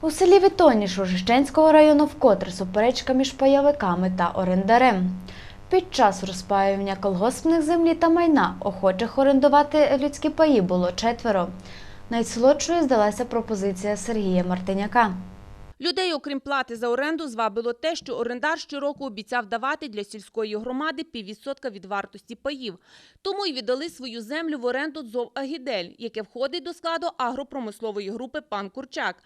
У селі Вітоніш Рожищенського району вкотре суперечка між пайовиками та орендарем. Під час розпаювання колгоспних землі та майна охочих орендувати людські паї було четверо. Найсолодшою здалася пропозиція Сергія Мартиняка. Людей, окрім плати за оренду, звабило те, що орендар щороку обіцяв давати для сільської громади піввідсотка від вартості паїв. Тому й віддали свою землю в оренду ДЗОВ «Агідель», яке входить до складу агропромислової групи «Пан Курчак».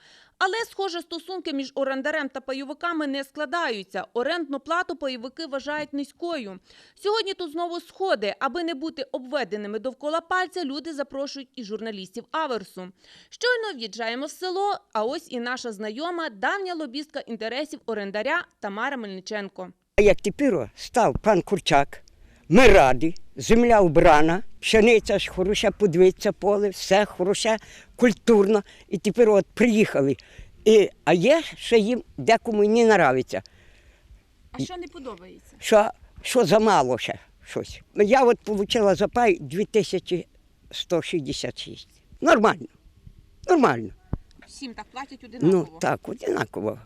Але, схоже, стосунки між орендарем та пайовиками не складаються. Орендну плату пайовики вважають низькою. Сьогодні тут знову сходи. Аби не бути обведеними довкола пальця, люди запрошують і журналістів Аверсу. Щойно в'їжджаємо в село, а ось і наша знайома, давня лобістка інтересів орендаря Тамара Мельниченко. Як тепер став пан Курчак, ми раді, земля вбрана, пшениця ж хороша, подивиться поле, все хороше, культурно. І тепер от приїхали. І, а є, що їм декому не нравиться, А що не подобається? що, що замало ще щось. Я от отримала за пай 2166. Нормально. Нормально. Всім так платять одинаково. Ну так, одинаково.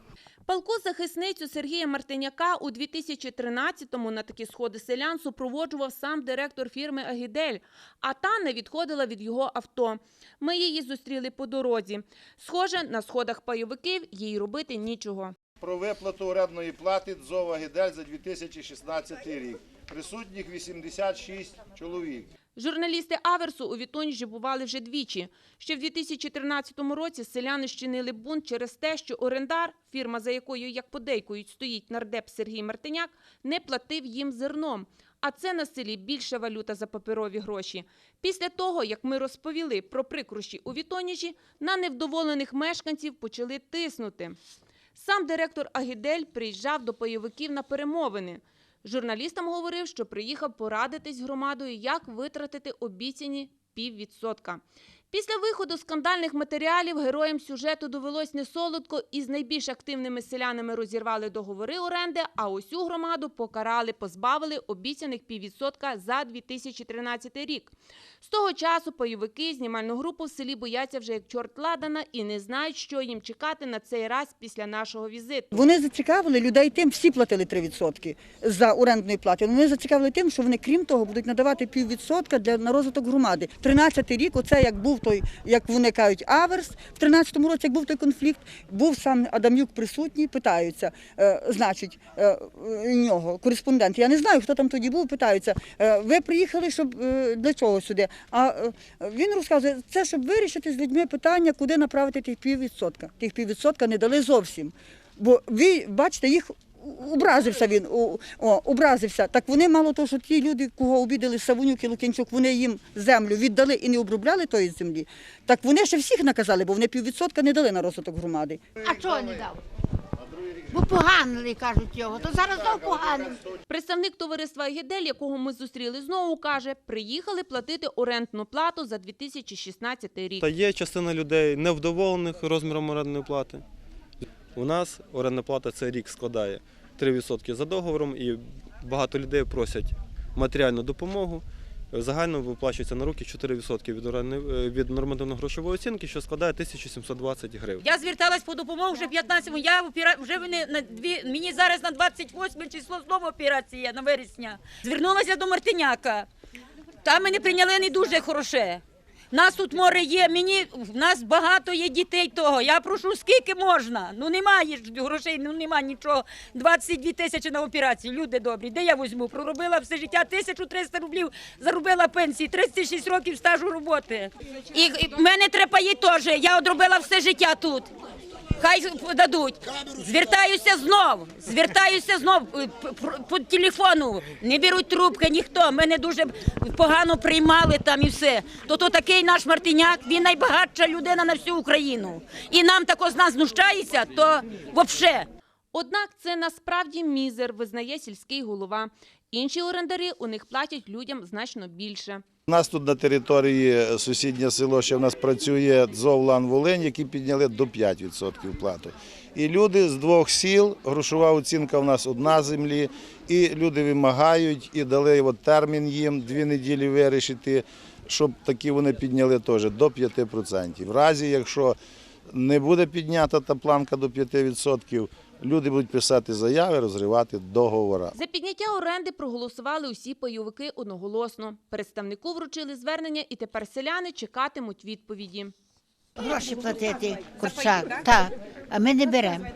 Палку захисницю Сергія Мартиняка у 2013-му на такі сходи селян супроводжував сам директор фірми Агідель, а та не відходила від його авто. Ми її зустріли по дорозі. Схоже, на сходах пайовиків їй робити нічого. Про виплату орендної плати ДЗОВ «Агідель» за 2016 рік. Присутніх 86 чоловік. Журналісти Аверсу у Вітоніжі бували вже двічі. Ще в 2013 році селяни щинили бунт через те, що орендар, фірма, за якою, як подейкують, стоїть нардеп Сергій Мартиняк, не платив їм зерном. А це на селі більша валюта за паперові гроші. Після того, як ми розповіли про прикрощі у Вітоніжі, на невдоволених мешканців почали тиснути. Сам директор Агідель приїжджав до пайовиків на перемовини. Журналістам говорив, що приїхав порадитись громадою, як витратити обіцяні піввідсотка. Після виходу скандальних матеріалів героям сюжету довелось не солодко і з найбільш активними селянами розірвали договори оренди, а усю громаду покарали, позбавили обіцяних піввідсотка за 2013 рік. З того часу пайовики знімальну групу в селі бояться вже як чорт ладана і не знають, що їм чекати на цей раз після нашого візиту. Вони зацікавили людей тим, всі платили 3% за орендної плати. Вони зацікавили тим, що вони, крім того, будуть надавати піввідсотка для на розвиток громади. 13-й рік, оце як був той, як вони кажуть, аверс. В 13-му році, як був той конфлікт, був сам Адамюк присутній, питаються, е, значить, е, нього кореспондент. Я не знаю, хто там тоді був, питаються, е, ви приїхали, щоб для чого сюди? А він розказує, це щоб вирішити з людьми питання, куди направити тих піввідсотка. Тих піввідсотка не дали зовсім. Бо ви бачите, їх образився він, о, о, образився. Так вони мало того, що ті люди, кого обідали Савунюк і Лукінчук, вони їм землю віддали і не обробляли тої землі. Так вони ще всіх наказали, бо вони піввідсотка не дали на розвиток громади. А чого не дав? Бо поганили, кажуть його, то зараз знов поганим. Представник товариства «Агідель», якого ми зустріли знову, каже, приїхали платити орендну плату за 2016 рік. Та є частина людей невдоволених розміром орендної плати. У нас орендна плата цей рік складає 3% за договором, і багато людей просять матеріальну допомогу. Загально виплачується на руки 4% від, е, від нормативно-грошової оцінки, що складає 1720 гривень. Я зверталась по допомогу вже 15-му. Я вже мене на дві мені зараз на 28 число знову операція на вересня. Звернулася до Мартиняка. Там мене прийняли не дуже хороше. Нас тут море є, мені в нас багато є дітей того. Я прошу, скільки можна? Ну немає грошей, ну нема нічого. 22 тисячі на операції. Люди добрі. Де я візьму? Проробила все життя 1300 рублів, заробила пенсії, 36 років стажу роботи. І в мене трепає теж. Я одробила все життя тут. Хай дадуть. Звертаюся знов. Звертаюся знов е, по телефону. Не беруть трубки ніхто. Мене дуже погано приймали там і все. То то такий наш Мартиняк, він найбагатша людина на всю Україну. І нам тако з нас знущається, то взагалі. Однак це насправді мізер, визнає сільський голова. Інші орендарі у них платять людям значно більше. У нас тут на території сусіднє село ще в нас працює ДЗОВ Лан Волинь, які підняли до 5% плату. І люди з двох сіл, грошова оцінка в нас одна землі, і люди вимагають і дали от термін їм дві неділі вирішити, щоб такі вони підняли теж до 5%. В разі, якщо не буде піднята та планка до 5%, люди будуть писати заяви, розривати договори. За підняття оренди проголосували усі пайовики одноголосно. Представнику вручили звернення, і тепер селяни чекатимуть відповіді. Гроші платити курчак. Так, а ми не беремо.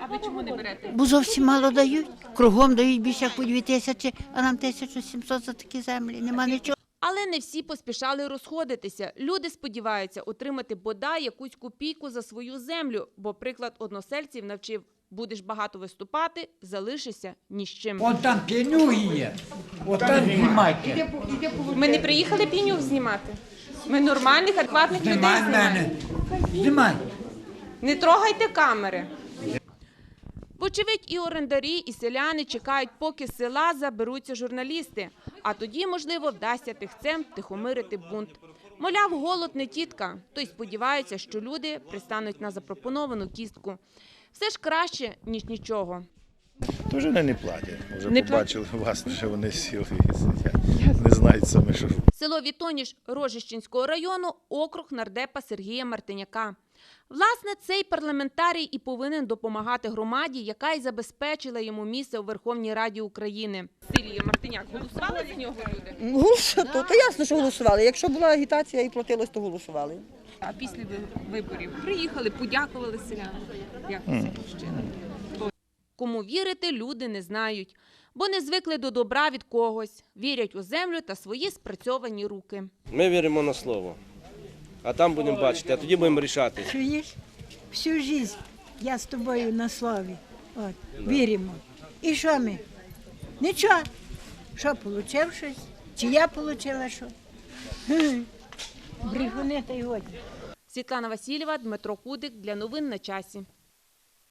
А ви чому не берете? Бо зовсім мало дають. Кругом дають більше як по дві тисячі, а нам 1700 за такі землі. Нема нічого. Але не всі поспішали розходитися. Люди сподіваються отримати бодай якусь копійку за свою землю, бо приклад односельців навчив будеш багато виступати, залишишся ні з чим. Вон там п'янюги є. От там знімайте. Ми не приїхали пінюк знімати. Ми нормальних, адекватних людей Знімай знімаємо. Знімай. Не трогайте камери. Вочевидь, і орендарі, і селяни чекають, поки з села заберуться журналісти. А тоді, можливо, вдасться тихцем тихомирити бунт. Мовляв, голод не тітка, то й сподіваються, що люди пристануть на запропоновану кістку. Все ж краще, ніж нічого. То вже не, платять. Вже Не побачили власне, що вони сіли і сидять. Не знають саме, що Село Вітоніж Рожищенського району – округ нардепа Сергія Мартиняка. Власне, цей парламентарій і повинен допомагати громаді, яка й забезпечила йому місце у Верховній Раді України. Сергія Мартиняк голосували за нього люди? Голосували, то, то ясно, що голосували. Якщо була агітація і платилось, то голосували. А після виборів приїхали, подякували селянам. Як це? Кому вірити, люди не знають, бо не звикли до добра від когось, вірять у землю та свої спрацьовані руки. Ми віримо на слово. А там будемо бачити, а тоді будемо рішати. Чуєш? Всю життя я з тобою на слові. От, віримо. І що ми? Нічого. Що, получив щось? Чи я отримала що? Гм. Та й годі. Світлана Васильєва, Дмитро Кудик для новин на часі.